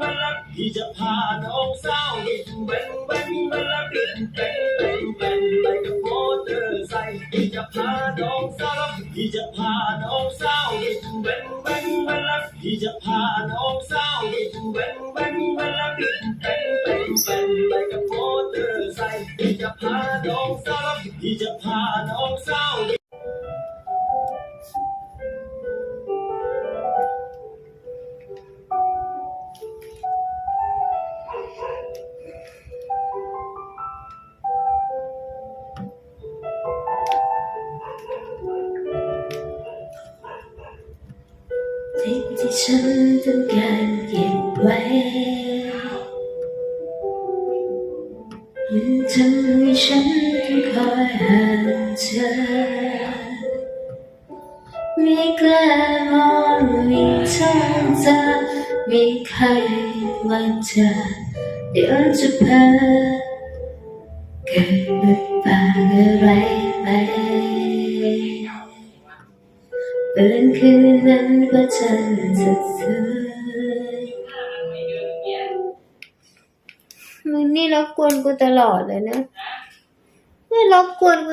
มาลักที่จะพาน้องสาววิ่งเว้นเว้นมาลักเป็นเป็นเป็นไปกับมอเตอร์ไซค์ที่จะพาน้องสาวที่จะพาน้องสาววิ่งเว้นเว้นมาลักที่จะพาน้องสาววิ่งเว้นเว้นมาลักเป็นเป็นเป็นเป็นไปกับมอเตอร์ไซค์ที่จะพาน้องสาวที่จะพาน้องสาว สิ่งที่ฉันต้องการเก็บไว้มันทำให้ฉันต้องคอยห่างเธอไม่กล้ามองไม่ท้งเธอไม่เคยว่าเธอเดี๋ยวจะเพ้อเกิดบทบาทอะไร เป็นคืนนั้นว่าฉันจะสวยมึงนี่รบกวนกูตลอดเลยนะนี่รบกวนกู